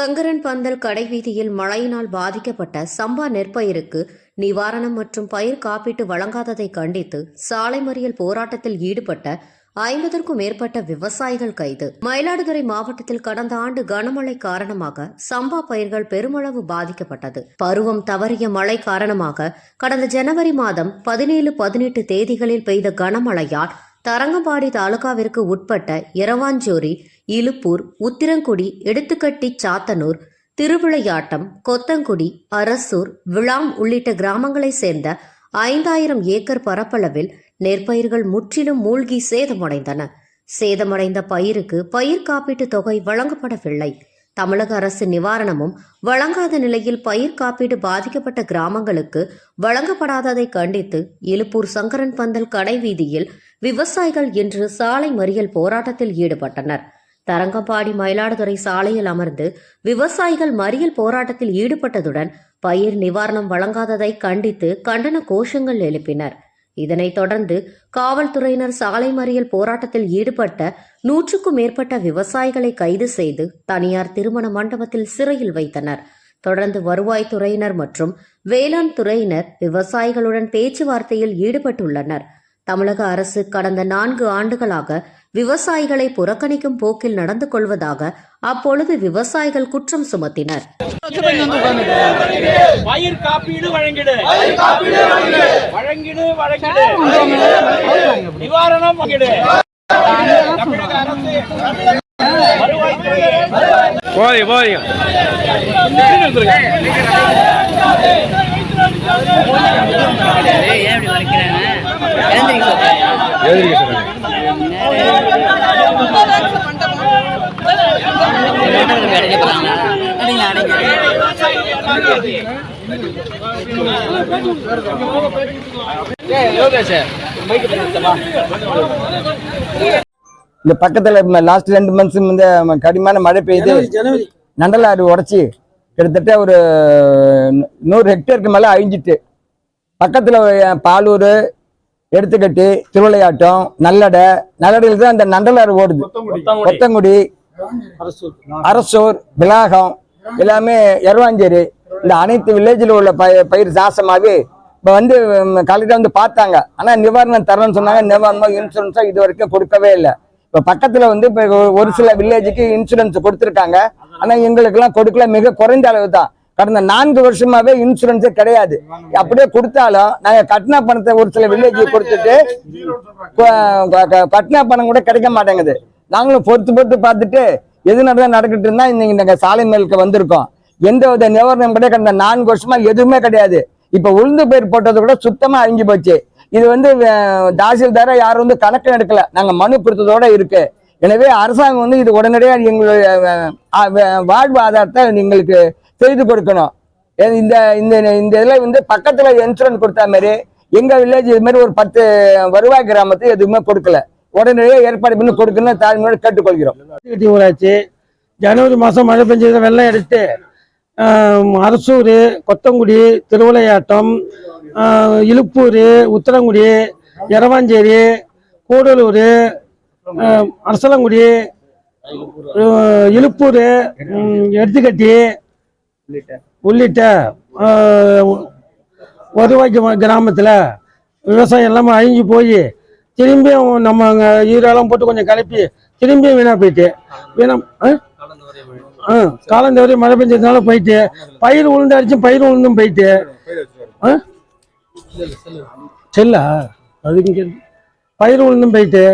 சங்கரன் பந்தல் கடைவீதியில் மழையினால் பாதிக்கப்பட்ட சம்பா நெற்பயிருக்கு நிவாரணம் மற்றும் பயிர் காப்பீட்டு வழங்காததை கண்டித்து சாலை மறியல் போராட்டத்தில் ஈடுபட்ட ஐம்பதற்கும் மேற்பட்ட விவசாயிகள் கைது. மயிலாடுதுறை மாவட்டத்தில் கடந்த ஆண்டு கனமழை காரணமாக சம்பா பயிர்கள் பெருமளவு பாதிக்கப்பட்டது. பருவம் தவறிய மழை காரணமாக கடந்த ஜனவரி மாதம் பதினேழு பதினெட்டு தேதிகளில் பெய்த கனமழையால் தரங்கம்பாடி தாலுகாவிற்கு உட்பட்ட இரவாஞ்சோரி இலுப்பூர் உத்திரங்குடி எடுத்துக்கட்டி சாத்தனூர் திருவிளையாட்டம் கொத்தங்குடி அரசூர் விளாம் உள்ளிட்ட கிராமங்களைச் சேர்ந்த ஐந்தாயிரம் ஏக்கர் பரப்பளவில் நெற்பயிர்கள் முற்றிலும் மூழ்கி சேதமடைந்தன. சேதமடைந்த பயிருக்கு பயிர் காப்பீட்டுத் தொகை வழங்கப்படவில்லை. தமிழக அரசு நிவாரணமும் வழங்காத நிலையில் பயிர் காப்பீடு பாதிக்கப்பட்ட கிராமங்களுக்கு வழங்கப்படாததை கண்டித்து இலுப்பூர் சங்கரன் பந்தல் கடை வீதியில் விவசாயிகள் இன்று சாலை மறியல் போராட்டத்தில் ஈடுபட்டனர். தரங்கம்பாடி மயிலாடுதுறை சாலையில் அமர்ந்து விவசாயிகள் மறியல் போராட்டத்தில் ஈடுபட்டதுடன் பயிர் நிவாரணம் வழங்காததை கண்டித்து கண்டன கோஷங்கள் எழுப்பினர். இதனைத் தொடர்ந்து காவல்துறையினர் சாலை மறியல் போராட்டத்தில் ஈடுபட்ட நூற்றுக்கும் மேற்பட்ட விவசாயிகளை கைது செய்து தனியார் திருமண மண்டபத்தில் சிறையில் வைத்தனர். தொடர்ந்து வருவாய்த்துறையினர் மற்றும் வேளாண் துறையினர் விவசாயிகளுடன் பேச்சுவார்த்தையில் ஈடுபட்டுள்ளனர். தமிழக அரசு கடந்த நான்கு ஆண்டுகளாக விவசாயிகளை புறக்கணிக்கும் போக்கில் நடந்து கொள்வதாக அப்பொழுது விவசாயிகள் குற்றம் சுமத்தினர் பயிர் காப்பீடு வழங்கிடு வழங்கிடு வழங்கிடு நிவாரணம் ஏன் இப்படி இந்த பக்கத்தில் லாஸ்ட் ரெண்டு மந்த்ஸ் இந்த கடுமையான மழை பெய்யுது நண்டலாறு உடச்சி கிட்டத்தட்ட ஒரு நூறு ஹெக்டேருக்கு மேலே அழிஞ்சிட்டு. பக்கத்தில் பாலூர் எடுத்துக்கட்டி திருவிளையாட்டம் நல்லடை. நல்லடையில் தான் இந்த நண்டலாறு ஓடுது. கொத்தங்குடி. அரசூர் விலாகம் எல்லாமே எரவாஞ்சேரி. இந்த அனைத்து வில்லேஜில் உள்ள பய பயிர் நாசமாகி இப்போ வந்து கலெக்டர் வந்து பார்த்தாங்க. ஆனால் நிவாரணம் தரணும்னு சொன்னாங்க. நிவாரணமோ இன்சூரன்ஸோ இது வரைக்கும் கொடுக்கவே இல்லை. இப்போ பக்கத்தில் வந்து இப்போ ஒரு சில வில்லேஜுக்கு இன்சூரன்ஸ் கொடுத்துருக்காங்க. ஆனால் எங்களுக்கெல்லாம் கொடுக்கல. மிக குறைந்த அளவு தான் கடந்த நான்கு வருஷமாவே இன்சூரன்ஸே கிடையாது. அப்படியே கொடுத்தாலும் நாங்கள் கட்டின பணத்தை ஒரு சில வில்லேஜுக்கு கொடுத்துட்டு கட்டின பணம் கூட கிடைக்க மாட்டேங்குது. நாங்களும் பொறுத்து பொறுத்து பார்த்துட்டு எது நடந்தா நடக்கிட்டு இருந்தா இன்னைக்கு நாங்கள் சாலை மேலுக்கு வந்திருக்கோம். எந்த வித நிவாரணம் கூட கடந்த நான்கு வருஷமா எதுவுமே கிடையாது. இப்ப உளுந்து பயிர் போட்டது கூட சுத்தமா அழிஞ்சு போச்சு. இது வந்து தாசில்தாரா யாரும் வந்து கணக்கு எடுக்கல. நாங்க மனு கொடுத்ததோட இருக்கு. எனவே அரசாங்கம் வந்து இது உடனடியாக எங்களுடைய வாழ்வாதாரத்தை ஆதாரத்தை எங்களுக்கு செய்து கொடுக்கணும் இந்த இந்த இந்த இதில் வந்து பக்கத்தில் இன்சூரன்ஸ் கொடுத்த மாதிரி எங்கள் வில்லேஜ் இது மாதிரி ஒரு பத்து வருவாய் கிராமத்துக்கு எதுவுமே கொடுக்கல. உடனடியாக ஏற்பாடு பண்ணி கொடுக்கணும்னு தாழ்மையோடு கேட்டுக்கொள்கிறோம். கட்டி ஊராட்சி ஜனவரி மாதம் மழை பெஞ்சது வெள்ளம் எடுத்து அரசூர் கொத்தங்குடி திருவிளையாட்டம் இழுப்பூர் இலுப்பூர் உத்தரங்குடி எரவாஞ்சேரி கூடலூர் அரசலங்குடி இழுப்பூர் இலுப்பூர் எடுத்துக்கட்டி உள்ளிட்ட. ஆ, கிராமத்தில் விவசாயம் எல்லாமே அழிஞ்சு போய் திரும்பியும் நம்ம அங்கே ஈரெல்லாம் போட்டு கொஞ்சம் கிளப்பி திரும்பியும் வீணாக போயிட்டு. வீணா ஆ? ஆ காலம் தவறி மழை பெஞ்சதுனால போயிட்டு பயிர் உளுந்து அடிச்சும் பயிர் உளுந்தும் போயிட்டு. ஆ? செல்லா? அதுக்கு பயிர் உளுந்தும் போயிட்டு.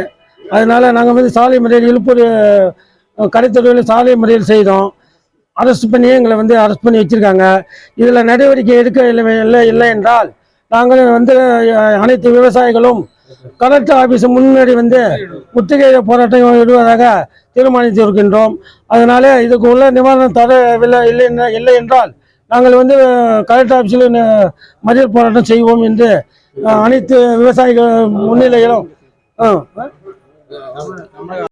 அதனால நாங்கள் வந்து சாலை முறையில் இழுப்பூர் கடைத்தொழில் சாலை முறையில் செய்தோம். அரெஸ்ட் பண்ணி எங்களை வந்து அரெஸ்ட் பண்ணி வச்சிருக்காங்க. இதில் நடவடிக்கை எடுக்க இல்லை இல்லை இல்லை என்றால் நாங்கள் வந்து அனைத்து விவசாயிகளும் கலெக்டர் ஆஃபீஸ் முன்னாடி வந்து முற்றுகை போராட்டம் விடுவதாக தீர்மானித்திருக்கின்றோம் அதனால் இதுக்கு உள்ள நிவாரணம் தரவில்லை இல்லை இல்லை என்றால் நாங்கள் வந்து கலெக்டர் ஆஃபீஸில் மறியல் போராட்டம் செய்வோம் என்று அனைத்து விவசாயிகள் முன்னிலையிலும் ஆ